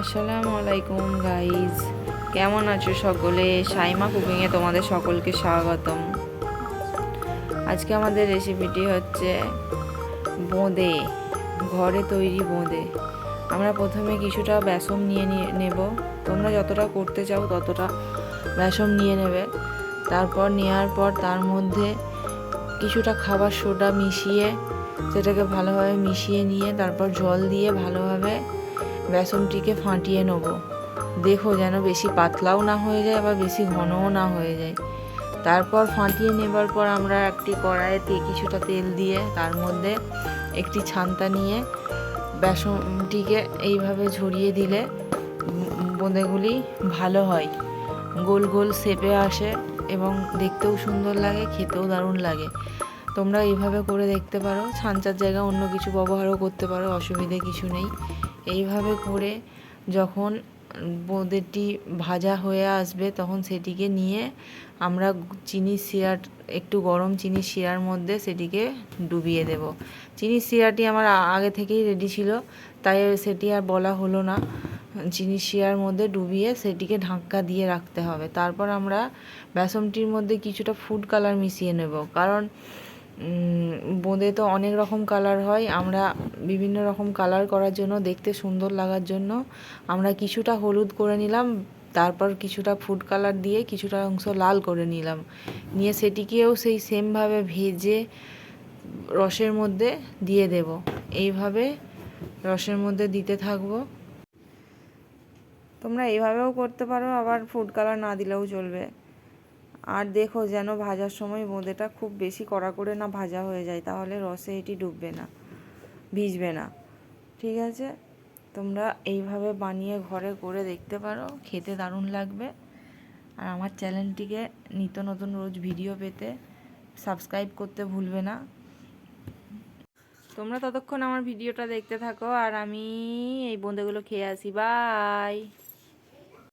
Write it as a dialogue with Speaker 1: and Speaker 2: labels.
Speaker 1: আসসালামু আলাইকুম গাইজ কেমন আছো সকলে? সাইমা কুকিংয়ে তোমাদের সকলকে স্বাগতম। আজকে আমাদের রেসিপিটি হচ্ছে বোঁদে, ঘরে তৈরি বোঁদে। আমরা প্রথমে কিছুটা বেসন নিয়ে নেব। তোমরা যতটা করতে চাও ততটা বেসন নিয়ে নেবে। তারপর নেওয়ার পর তার মধ্যে কিছুটা খাবার সোডা মিশিয়ে, সেটাকে ভালোভাবে মিশিয়ে নিয়ে তারপর জল দিয়ে ভালোভাবে বেসনটিকে ফাটিয়ে নেব। দেখো যেন বেশি পাতলাও না হয়ে যায় আবার বেশি ঘনও না হয়ে যায়। তারপর ফাটিয়ে নেবার পর আমরা একটি কড়াইতে কিছুটা তেল দিয়ে, তার মধ্যে একটি ছান্তা নিয়ে বেসনটিকে এইভাবে ঝরিয়ে দিলে বোঁদেগুলি ভালো হয়। গোল গোল সেপে আসে এবং দেখতেও সুন্দর লাগে, খেতেও দারুণ লাগে। তোমরা এইভাবে করে দেখতে পারো। ছাঞ্চার জায়গায় অন্য কিছু ব্যবহারও করতে পারো, অসুবিধে কিছু নেই। এইভাবে করে যখন বোঁদেরটি ভাজা হয়ে আসবে, তখন সেটিকে নিয়ে আমরা চিনির শিরার, একটু গরম চিনির শিরার মধ্যে সেটিকে ডুবিয়ে দেব। চিনির শিরাটি আমার আগে থেকেই রেডি ছিল, তাই সেটি আর বলা হলো না। চিনির শিরার মধ্যে ডুবিয়ে সেটিকে ঢাকা দিয়ে রাখতে হবে। তারপর আমরা বেসনটির মধ্যে কিছুটা ফুড কালার মিশিয়ে নেব। কারণ বোঁদে তো অনেক রকম কালার হয়। আমরা বিভিন্ন রকম কালার করার জন্য, দেখতে সুন্দর লাগার জন্য আমরা কিছুটা হলুদ করে নিলাম, তারপর কিছুটা ফুড কালার দিয়ে কিছুটা অংশ লাল করে নিলাম। নিয়ে সেটিকেও সেই সেমভাবে ভেজে রসের মধ্যে দিয়ে দেব। এইভাবে রসের মধ্যে দিতে থাকব। তোমরা এইভাবেও করতে পারো, আবার ফুড কালার না দিলেও চলবে। আর দেখো যেন ভাজার সময় বোঁদেটা খুব বেশি কড়া করে না ভাজা হয়ে যায়, তাহলে রসে এটি ডুববে না, ভিজবে না। ঠিক আছে? তোমরা এইভাবে বানিয়ে ঘরে করে দেখতে পারো, খেতে দারুণ লাগবে। আর আমার চ্যানেলটিকে নিত্য নতুন রোজ ভিডিও পেতে সাবস্ক্রাইব করতে ভুলবে না। তোমরা ততক্ষণ আমার ভিডিওটা দেখতে থাকো, আর আমি এই বোঁদেগুলো খেয়ে আসি। বাই!